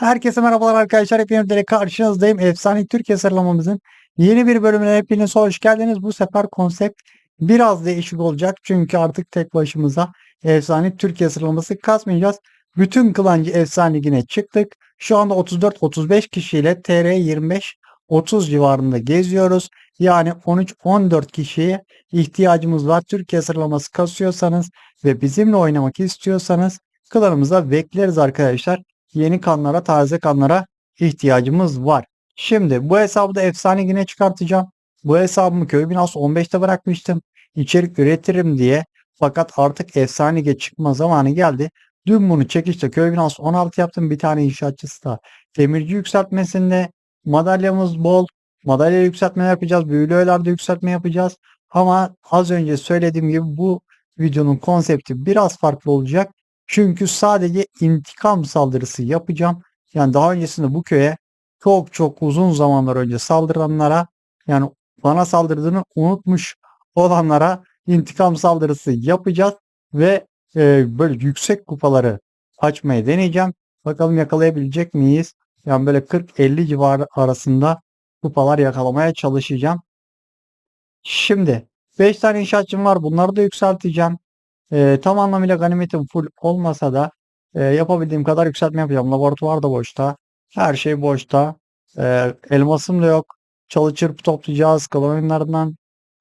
Herkese merhabalar arkadaşlar. Hepiniz de karşınızdayım. Efsane Türkiye sıralamamızın yeni bir bölümüne hepiniz hoş geldiniz. Bu sefer konsept biraz değişik olacak. Çünkü artık tek başımıza Efsane Türkiye sıralaması kasmayacağız. Bütün klancı Efsane Ligi'ne çıktık. Şu anda 34-35 kişiyle TR 25 30 civarında geziyoruz. Yani 13-14 kişiye ihtiyacımız var. Türkiye sıralaması kasıyorsanız ve bizimle oynamak istiyorsanız klanımıza bekleriz arkadaşlar yeni kanlara, taze kanlara ihtiyacımız var. Şimdi bu hesabı da efsane yine çıkartacağım. Bu hesabımı köy binası 15'te bırakmıştım. İçerik üretirim diye. Fakat artık efsane lige çıkma zamanı geldi. Dün bunu çekişte köy binası 16 yaptım. Bir tane inşaatçısı da demirci yükseltmesinde madalyamız bol. Madalya yükseltme yapacağız. Büyülü öğelerde yükseltme yapacağız. Ama az önce söylediğim gibi bu videonun konsepti biraz farklı olacak. Çünkü sadece intikam saldırısı yapacağım. Yani daha öncesinde bu köye çok çok uzun zamanlar önce saldıranlara yani bana saldırdığını unutmuş olanlara intikam saldırısı yapacağız ve e, böyle yüksek kupaları açmayı deneyeceğim. Bakalım yakalayabilecek miyiz? Yani böyle 40-50 civarı arasında kupalar yakalamaya çalışacağım. Şimdi 5 tane inşaatçım var. Bunları da yükselteceğim. E, tam anlamıyla ganimetim full olmasa da e, yapabildiğim kadar yükseltme yapacağım. Laboratuvar da boşta. Her şey boşta. E, elmasım da yok. Çalı çırpı toplayacağız. Kalan oyunlarından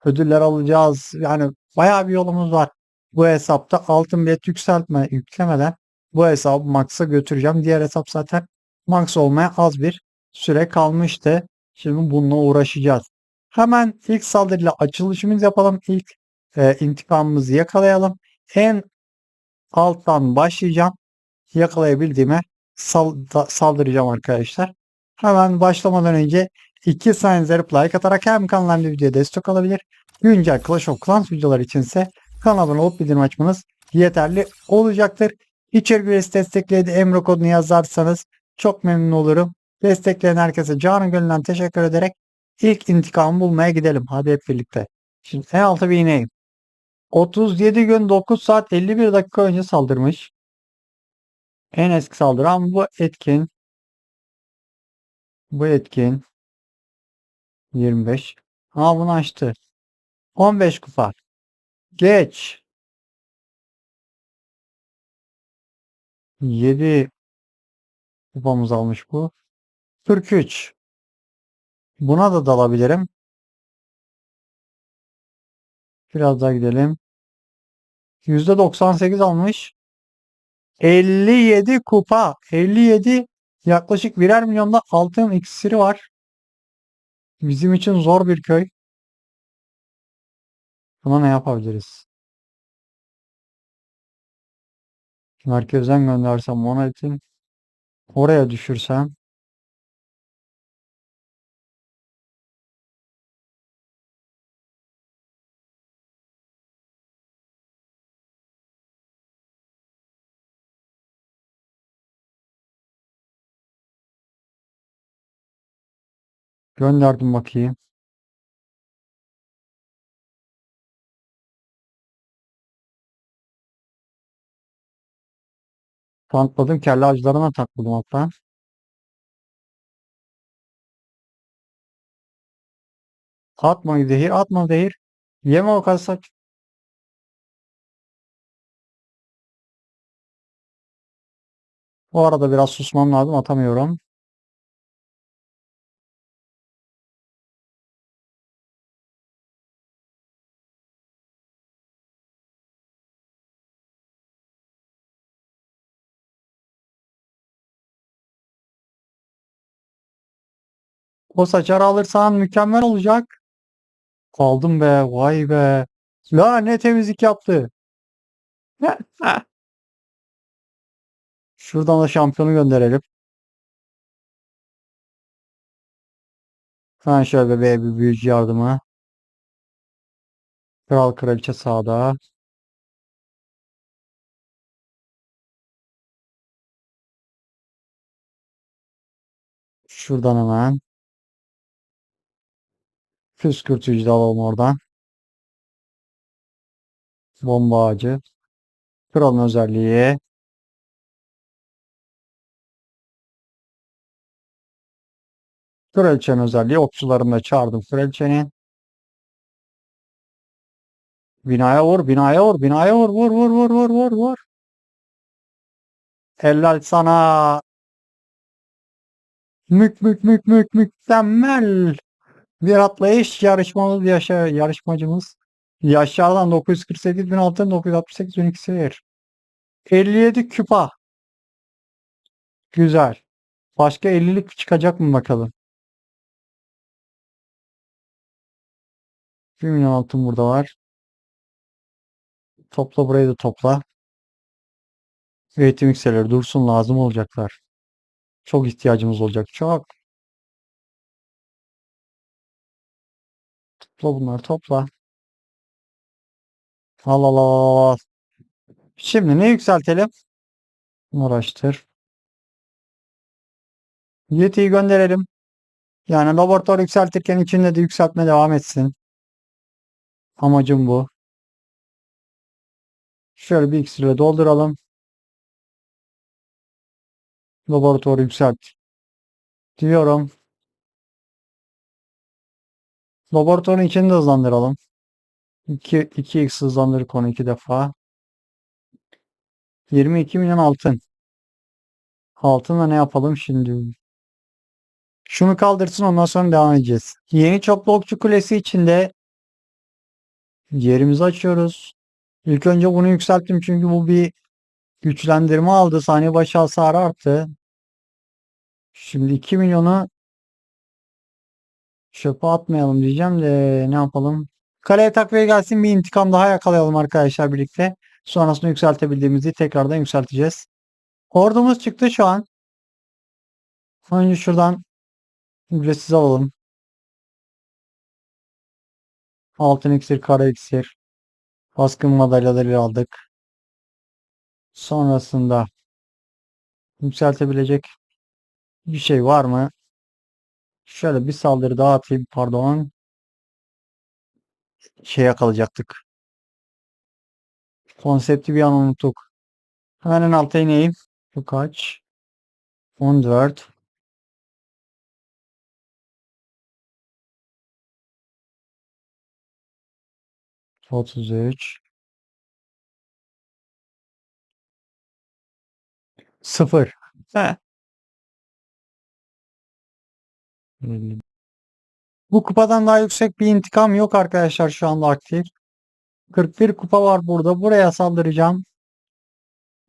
ödüller alacağız. Yani bayağı bir yolumuz var. Bu hesapta altın bilet yükseltme yüklemeden bu hesabı max'a götüreceğim. Diğer hesap zaten max olmaya az bir süre kalmıştı. Şimdi bununla uğraşacağız. Hemen ilk saldırıyla açılışımız yapalım. İlk e, intikamımızı yakalayalım en alttan başlayacağım. Yakalayabildiğime sal saldıracağım arkadaşlar. Hemen başlamadan önce iki saniye like atarak hem kanalımda videoya destek alabilir. Güncel Clash of Clans videoları içinse kanala abone olup bildirim açmanız yeterli olacaktır. İçerik üyesi destekledi Emre kodunu yazarsanız çok memnun olurum. Destekleyen herkese canı gönülden teşekkür ederek ilk intikamı bulmaya gidelim. Hadi hep birlikte. Şimdi en alta bir ineyim. 37 gün 9 saat 51 dakika önce saldırmış. En eski saldırı ama bu etkin. Bu etkin. 25. Ha bunu açtı. 15 kupa. Geç. 7 kupamız almış bu. 43. Buna da dalabilirim. Biraz daha gidelim. %98 almış. 57 kupa. 57 yaklaşık birer milyonda altın iksiri var. Bizim için zor bir köy. Buna ne yapabiliriz? Merkezden göndersem monetin oraya düşürsem Gönderdim bakayım. Tankladım. Kelle avcılarına takladım hatta. Atma zehir. Atma zehir. Yeme o kadar O arada biraz susmam lazım. Atamıyorum. O saçarı alırsan mükemmel olacak. Aldım be. Vay be. La ne temizlik yaptı. Şuradan da şampiyonu gönderelim. Ben şöyle bebeğe bir büyücü yardımı. Kral kraliçe sağda. Şuradan hemen. Püskürtücü de alalım oradan. Bomba ağacı. Kralın özelliği. Kraliçenin özelliği okçularını da çağırdım kraliçenin. Binaya vur, binaya vur, binaya vur, vur, vur, vur, vur, vur, vur. Helal sana. Mük mük mük mük mükemmel. Bir atlayış yarışmamız yaşa yarışmacımız. Yaşardan 948 bin altın 968 bin iksir. 57 küpa. Güzel. Başka 50'lik çıkacak mı bakalım. 1 milyon altın burada var. Topla burayı da topla. Eğitim yükselir. Dursun lazım olacaklar. Çok ihtiyacımız olacak. Çok. Topla bunları topla. Al al al. Şimdi ne yükseltelim? Uğraştır. Yeti'yi gönderelim. Yani laboratuvar yükseltirken içinde de yükseltme devam etsin. Amacım bu. Şöyle bir iksirle dolduralım. Laboratuvarı yükselt. Diyorum. Laboratuvarın içini de hızlandıralım. 2, 2x hızlandır konu iki defa. 22 milyon altın. Altınla ne yapalım şimdi? Şunu kaldırsın ondan sonra devam edeceğiz. Yeni çoklu okçu kulesi içinde yerimizi açıyoruz. İlk önce bunu yükselttim çünkü bu bir güçlendirme aldı. Saniye başı hasarı arttı. Şimdi 2 milyonu çöpe atmayalım diyeceğim de ne yapalım? Kaleye takviye gelsin bir intikam daha yakalayalım arkadaşlar birlikte. Sonrasında yükseltebildiğimizi tekrardan yükselteceğiz. Ordumuz çıktı şu an. Önce şuradan ücretsiz alalım. Altın iksir, kara iksir. Baskın madalyaları aldık. Sonrasında yükseltebilecek bir şey var mı? Şöyle bir saldırı daha atayım. Pardon. Şey yakalayacaktık. Konsepti bir an unuttuk. Hemen en alta ineyim. Bu kaç? 14. Otuz üç. Sıfır. He. Bu kupadan daha yüksek bir intikam yok arkadaşlar şu anda aktif. 41 kupa var burada. Buraya saldıracağım.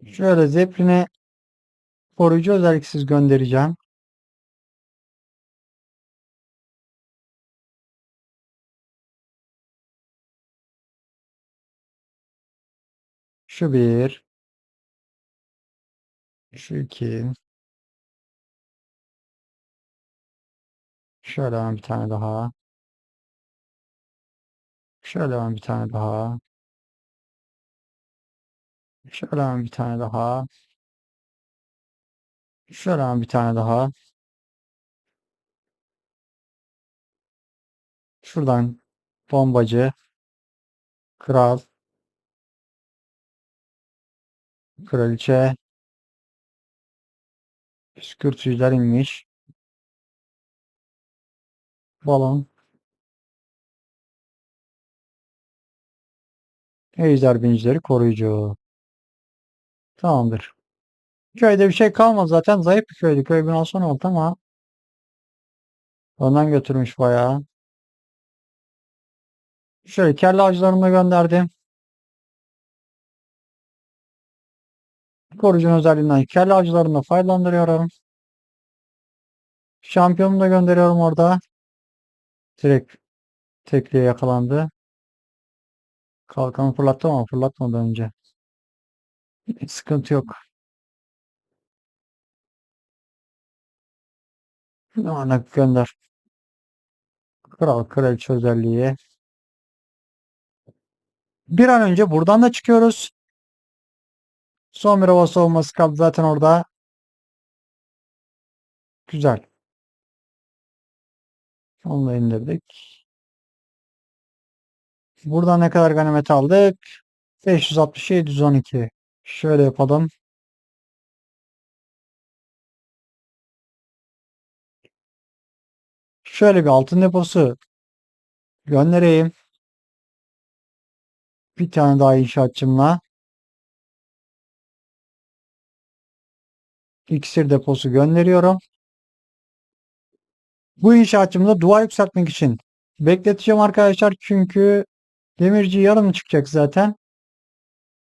Şöyle Zeppelin'e koruyucu özelliksiz göndereceğim. Şu bir. Şu iki. Şöyle hemen bir tane daha. Şöyle hemen bir tane daha. Şöyle hemen bir tane daha. Şöyle hemen bir tane daha. Şuradan bombacı. Kral. Kraliçe. Püskürtücüler inmiş. Balon. Ejder binicileri koruyucu. Tamamdır. Köyde bir şey kalmadı zaten. Zayıf bir köydü. Köy binası oldu ama ondan götürmüş bayağı. Şöyle kelle avcılarını da gönderdim. Koruyucunun özelliğinden kelle avcılarını da faydalandırıyorum. Şampiyonu da gönderiyorum orada. Direkt tekliğe yakalandı. Kalkanı fırlattı ama fırlatmadan önce. Sıkıntı yok. Ona gönder. Kral kraliçe özelliği. Bir an önce buradan da çıkıyoruz. Son bir hava savunması kaldı zaten orada. Güzel. Onu da indirdik. Buradan ne kadar ganimet aldık? 560 712. Şöyle yapalım. Şöyle bir altın deposu göndereyim. Bir tane daha inşaatçımla. İksir deposu gönderiyorum. Bu inşaatçımda duvar yükseltmek için bekleteceğim arkadaşlar. Çünkü demirci yarın çıkacak zaten.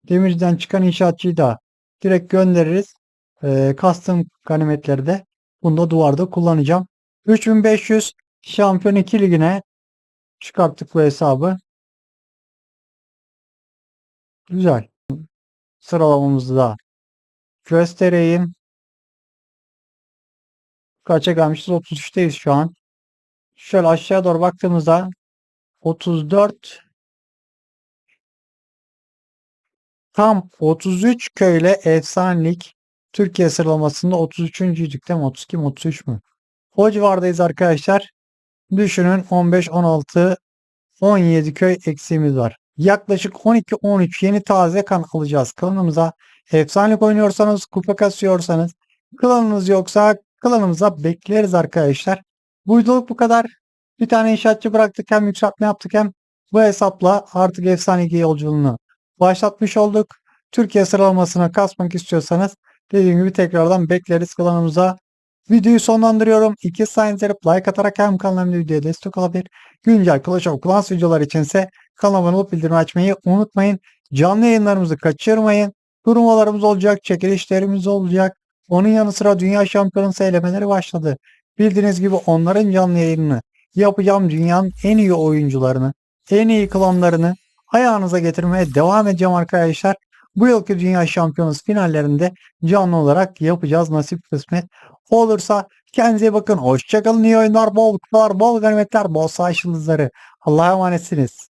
Demirciden çıkan inşaatçıyı da direkt göndeririz. Ee, custom ganimetleri de bunda duvarda kullanacağım. 3500 Şampiyon 2 ligine çıkarttık bu hesabı. Güzel. Sıralamamızı da göstereyim. Kaça gelmişiz? 33'teyiz şu an. Şöyle aşağı doğru baktığımızda 34 tam 33 köyle efsanelik Türkiye sıralamasında 33.'üydük değil mi? 32 mi 33 mü? O civardayız arkadaşlar. Düşünün 15, 16, 17 köy eksiğimiz var. Yaklaşık 12-13 yeni taze kan alacağız klanımıza. Efsanelik oynuyorsanız, kupa kasıyorsanız, klanınız yoksa klanımıza bekleriz arkadaşlar. Bu videoluk bu kadar. Bir tane inşaatçı bıraktık hem yükseltme yaptık hem bu hesapla artık efsane yolculuğunu başlatmış olduk. Türkiye sıralamasına kasmak istiyorsanız dediğim gibi tekrardan bekleriz klanımıza. Videoyu sonlandırıyorum. İki saniye like atarak hem de videoya destek olabilir. Güncel Clash of Clans videolar içinse kanalıma olup bildirim açmayı unutmayın. Canlı yayınlarımızı kaçırmayın. Turnuvalarımız olacak, çekilişlerimiz olacak. Onun yanı sıra Dünya Şampiyonası elemeleri başladı. Bildiğiniz gibi onların canlı yayınını yapacağım dünyanın en iyi oyuncularını, en iyi klanlarını ayağınıza getirmeye devam edeceğim arkadaşlar. Bu yılki Dünya Şampiyonası finallerinde canlı olarak yapacağız nasip kısmet olursa. Kendinize bakın. Hoşçakalın. İyi oyunlar, bol kupalar, bol ganimetler, bol savaş yıldızları. Allah'a emanetsiniz.